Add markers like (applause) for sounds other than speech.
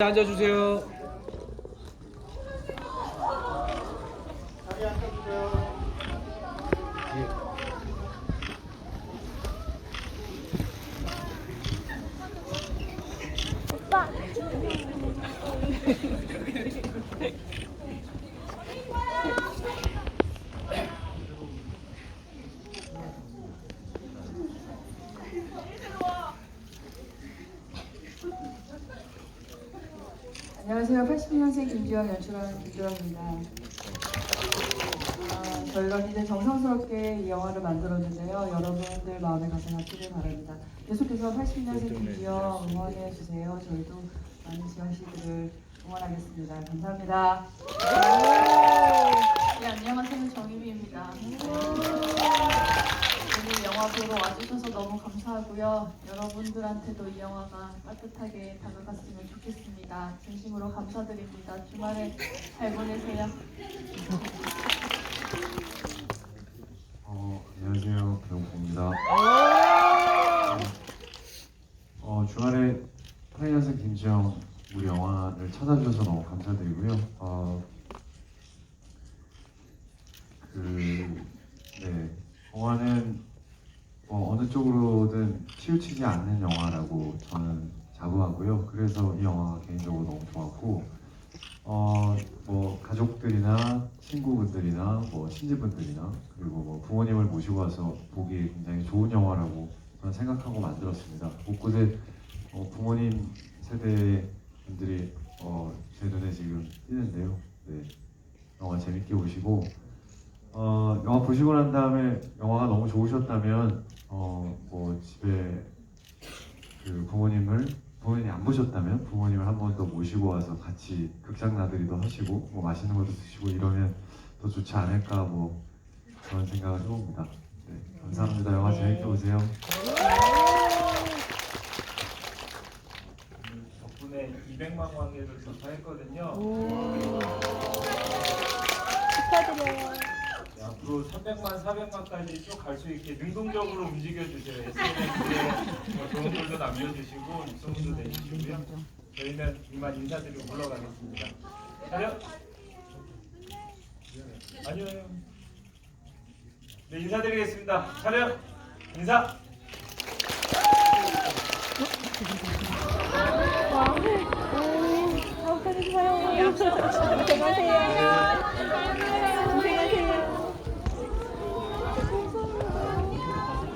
앉아주세요. 안녕하세요. 80년생 김지영 연출하는 김지영입니다. 아, 저희가 굉장히 정성스럽게 이 영화를 만들었는데요. 여러분들 마음에 가져가시길 바랍니다. 계속해서 80년생 김지영 응원해 주세요. 저희도 많은 지영 씨들을 응원하겠습니다. 감사합니다. 네, 안녕하세요. 정희미입니다. 오늘 영화 보러 와주셔서 너무 감사하고요. 여러분들한테도 이 영화가 따뜻하게 다가갔으면 좋겠습니다. 진심으로 감사드립니다. 주말에 잘 보내세요. 어, 안녕하세요. 배용호입니다. 어, 주말에 8년생 김지영 우리 영화를 찾아주셔서 너무 감사드리고요. 어, 그, 네, 영화는 어, 어느 쪽으로든 치우치지 않는 영화라고 저는 자부하고요. 그래서 이 영화가 개인적으로 너무 좋았고, 어, 뭐 가족들이나 친구분들이나 뭐 친지분들이나 그리고 뭐 부모님을 모시고 와서 보기 굉장히 좋은 영화라고 저는 생각하고 만들었습니다. 곳곳에 어, 부모님 세대 분들이 어, 제 눈에 지금 띄는데요. 네, 영화 재밌게 보시고 어, 영화 보시고 난 다음에 영화가 너무 좋으셨다면 어, 뭐 집에 그 부모님을 부모님이 안 보셨다면 부모님을 한 번 더 모시고 와서 같이 극장 나들이도 하시고 뭐 맛있는 것도 드시고 이러면 더 좋지 않을까 뭐 그런 생각을 해봅니다. 네, 감사합니다. 영화 재밌게 보세요. 덕분에 200만 관객을 전파했거든요. 축하드려요. 네, 앞으로 300만, 400만까지 쭉 갈 수 있게 능동적으로 움직여 주세요. SNS에 뭐 좋은 글도 남겨주시고 입소문도 내주시고요. 저희는 이만 인사드리고 물러가겠습니다. 차렷. 아니요. 네 인사드리겠습니다. 차렷. 인사. 와. 음, 어, 그러세요. (laughs) 안녕하세요.